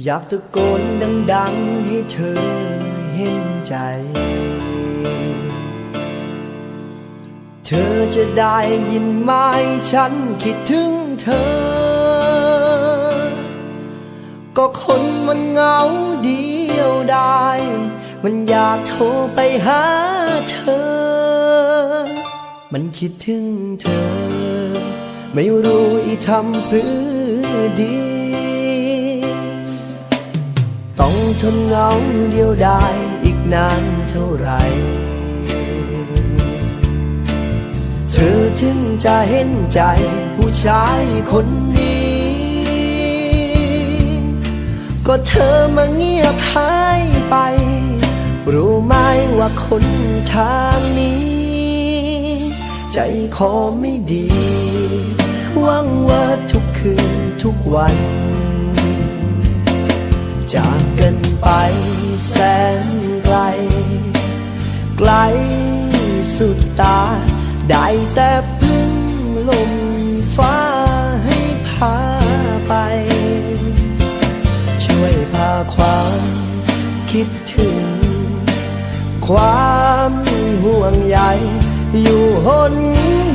อยากตะโกนดังๆให้เธอเห็นใจ เธอจะได้ยินไหมฉันคิดถึงเธอ ก็คนมันเหงาเดียวได้มันอยากโทรไปหาเธอ มันคิดถึงเธอ ไม่รู้อีทำเพื่อดี ต้องทนเหงาเดียวดายอีกนานเท่าไร เธอถึงจะเห็นใจผู้ชายคนนี้ ก็เธอมาเงียบหายไป รู้ไหมว่าคนทางนี้ ใจคอไม่ดีหวังว่าทุกคืนทุกวัน จากกันไปแสนไกล ไกลสุดตา ได้แต่พึ่งลมฟ้าให้พาไป ช่วยพาความคิดถึง ความห่วงใยอยู่หน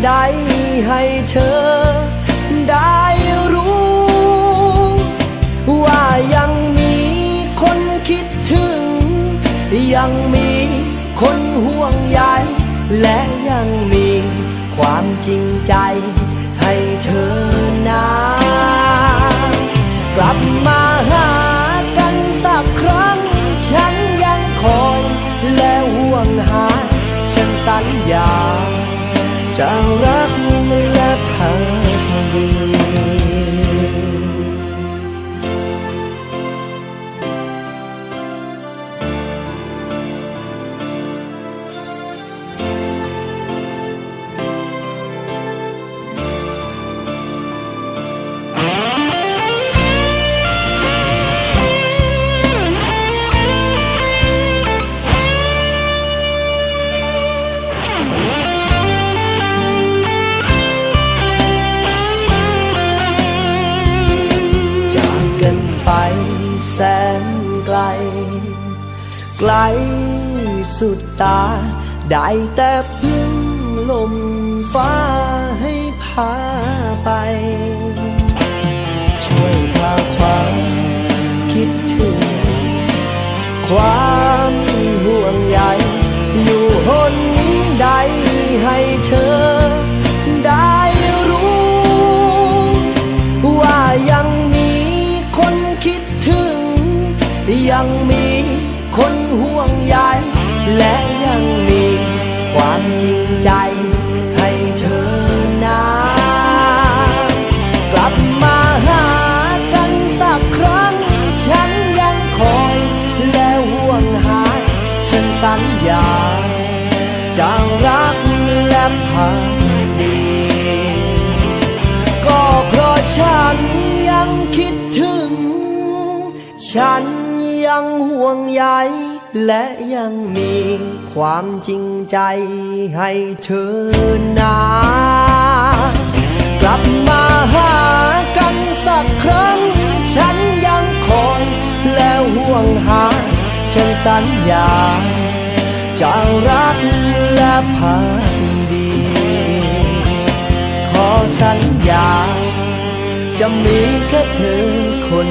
ใดให้เธอ คนห่วงใยและยังมีความจริงใจให้เธอนากลับมาหากันสักครั้ง ฉันยังคอยและห่วงหา ฉันสัญญาจะรัก ไปแสนไกล ไกลสุดตา ได้แต่พึ่งลมฟ้าให้พาไป ช่วยพาความคิดถึง ความห่วงใยอยู่หนใดให้เธอ วงใยและยังมีความจริงใจให้เธอนากลับมาหากันสักครั้ง ฉันยังคอยและห่วงหาฉันสัญญาจะรักและพักดีก็เพราะฉันยังคิดถึง ฉันยังห่วงใย และยังมีความจริงใจให้เธอนากลับมาหากันสักครั้ง ฉันยังคอยและห่วงหา ฉันสัญญา จะรักและพักดี ขอสัญญา จะมีแค่เธอคน